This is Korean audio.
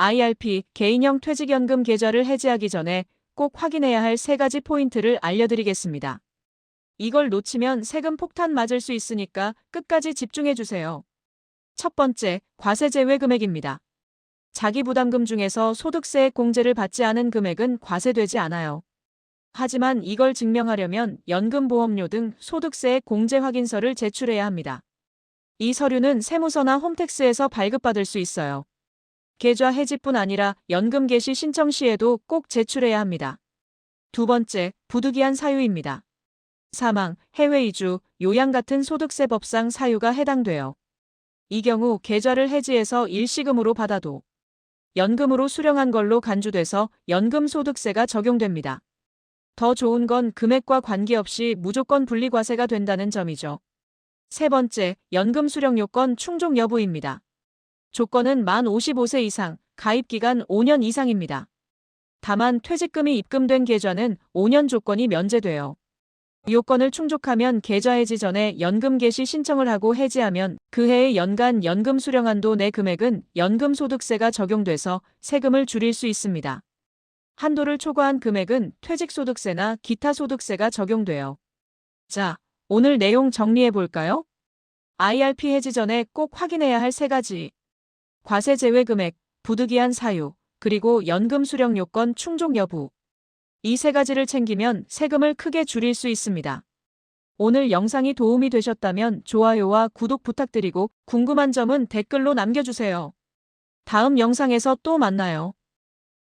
IRP 개인형 퇴직연금 계좌를 해지하기 전에 꼭 확인해야 할 세 가지 포인트를 알려드리겠습니다. 이걸 놓치면 세금 폭탄 맞을 수 있으니까 끝까지 집중해주세요. 첫 번째, 과세 제외 금액입니다. 자기 부담금 중에서 소득세 공제를 받지 않은 금액은 과세되지 않아요. 하지만 이걸 증명하려면 연금보험료 등 소득세 공제 확인서를 제출해야 합니다. 이 서류는 세무서나 홈택스에서 발급받을 수 있어요. 계좌 해지뿐 아니라 연금 개시 신청 시에도 꼭 제출해야 합니다. 두 번째, 부득이한 사유입니다. 사망, 해외 이주, 요양 같은 소득세 법상 사유가 해당돼요. 이 경우 계좌를 해지해서 일시금으로 받아도 연금으로 수령한 걸로 간주돼서 연금소득세가 적용됩니다. 더 좋은 건 금액과 관계없이 무조건 분리과세가 된다는 점이죠. 세 번째, 연금 수령 요건 충족 여부입니다. 조건은 만 55세 이상, 가입기간 5년 이상입니다. 다만 퇴직금이 입금된 계좌는 5년 조건이 면제돼요. 요건을 충족하면 계좌 해지 전에 연금 개시 신청을 하고 해지하면 그 해의 연간 연금 수령 한도 내 금액은 연금소득세가 적용돼서 세금을 줄일 수 있습니다. 한도를 초과한 금액은 퇴직소득세나 기타 소득세가 적용돼요. 자, 오늘 내용 정리해 볼까요? IRP 해지 전에 꼭 확인해야 할 세 가지. 과세 제외 금액, 부득이한 사유, 그리고 연금 수령 요건 충족 여부. 이 세 가지를 챙기면 세금을 크게 줄일 수 있습니다. 오늘 영상이 도움이 되셨다면 좋아요와 구독 부탁드리고 궁금한 점은 댓글로 남겨주세요. 다음 영상에서 또 만나요.